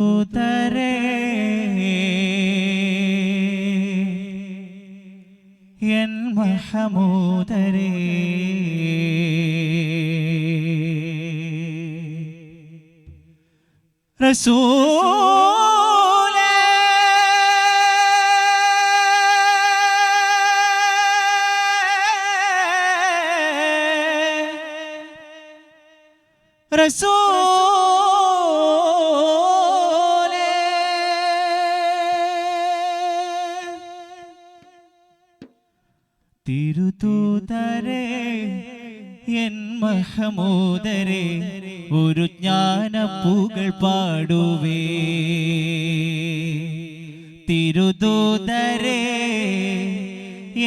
ദൂതരേ N മഹമൂദരേ റസൂലേ റസൂലേ തിരുതൂതരേ N മഹമോദരേ ഒരു ജ്ഞാനപ്പൂകൾ പാടുവേ. തിരുതൂതരേ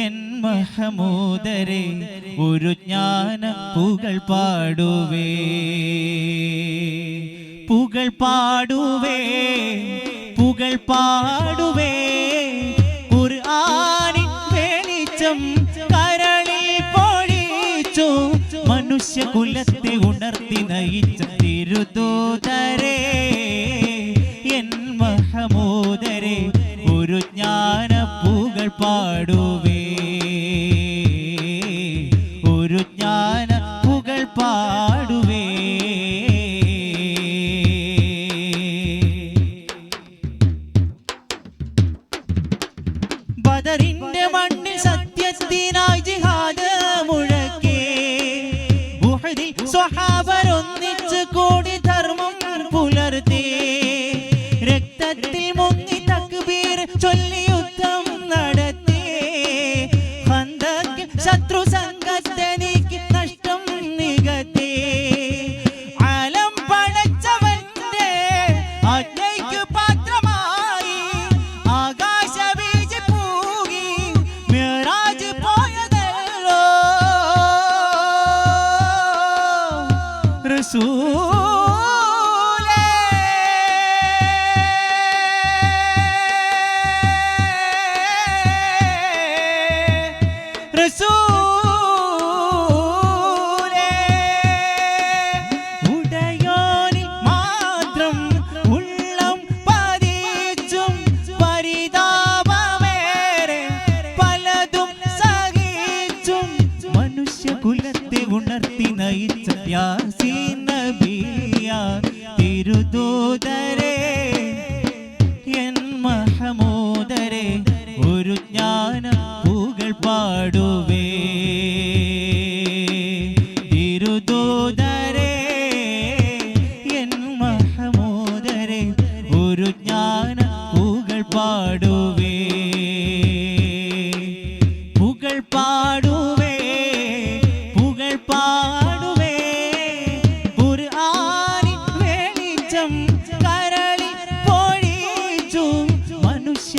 എൻ മഹമോദരേ ഒരു ജ്ഞാനപ്പൂകൾ പാടുവേ. പുകൾ പാടുവേ പുകൾ പാടുവേ. വെളിച്ചം കരളിൽ പൊഴിച്ചു. മനുഷ്യ കുലത്തെ ഉണർത്തി നയിച്ച തിരുദൂതരേ എൻ മഹമോദരെ ഒരു ജ്ഞാനപ്പൂകൾ പാടുവേ ഉഹദിൽ Oh. പാടുവേ. പുകൾ പാടുവേ പുകൾ പാടുവേ. ഖുർആനിൻ വെളിച്ചം കരളി പൊഴിച്ചു മനുഷ്യ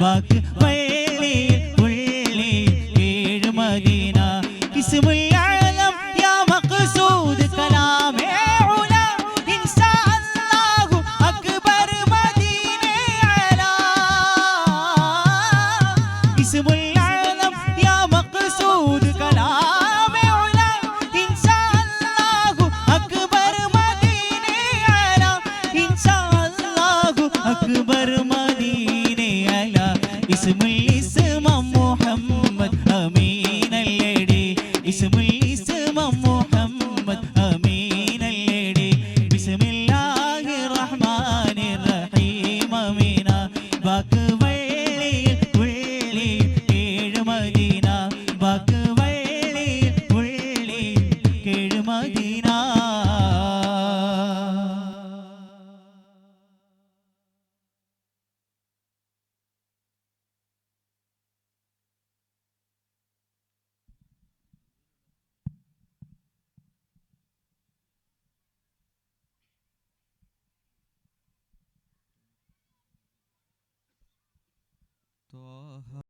ബാക്ക് വയലിൽ വാക്ക് ага.